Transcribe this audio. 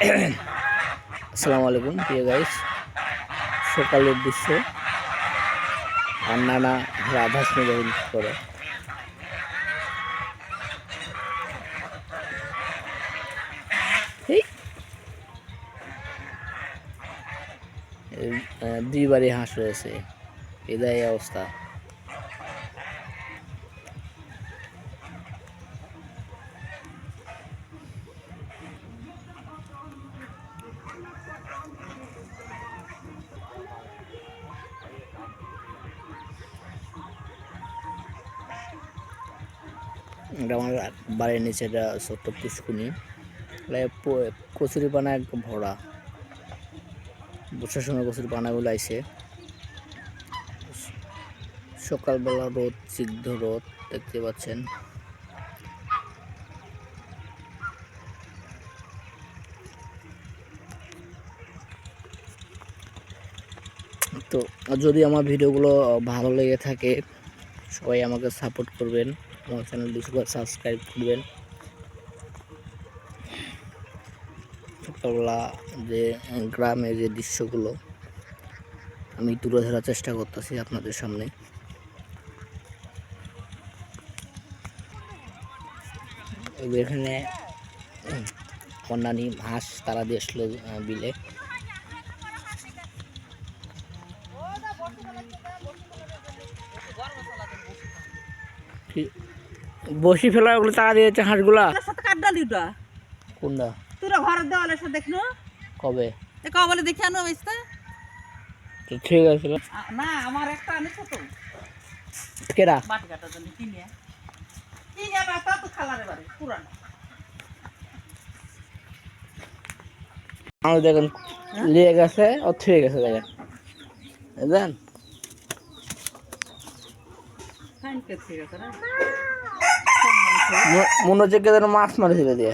আসসালামু আলাইকুম, প্রিয় গাইস সকালের দৃশ্য আর নানা রাধা স্নেহ করে দুইবারই হাঁস রয়েছে। এদাই অবস্থা। এটা আমার বাড়ির নিচে এটা ছোট্ট পুষ্কুনি কচুরি পানা একদম ভরা। বর্ষার সময় কচুরি পানাগুলো আইছে সকালবেলা রোদ, সিদ্ধ রোদ, দেখতে পাচ্ছেন। তো যদি আমার ভিডিওগুলো ভালো লেগে থাকে, সবাই আমাকে সাপোর্ট করবেন। আমার চ্যানেলটি সাবস্ক্রাইব করবেন। সকালবেলা যে গ্রামের যে দৃশ্যগুলো, আমি তুলে ধরার চেষ্টা করতেছি আপনাদের সামনে। এখানে নানি হাঁস তারা দিয়ে আসলো বিলে। কি- বসি ফেলা ওগুলো টাকা দিয়েছে হাঁসগুলা। তোর সাথে কাটডালি ওটা? কোনটা? তোরা ঘরের দেওয়ালের সাথে দেখল কবে? এ কবলে দেখে আনো বেসতে ঠিক আছে। না আমার একটা আনিস তো কেরা মাটি কাটার জন্য কিনে। কিনে বা তা তো খালারে বাড়ি পুরানো। আমার দেখেন লিয়ে গেছে ও থুয়ে গেছে দেখেন। কে ঠিক আছে না মনে হচ্ছে কে যেন মাছ মারেছিল দিয়ে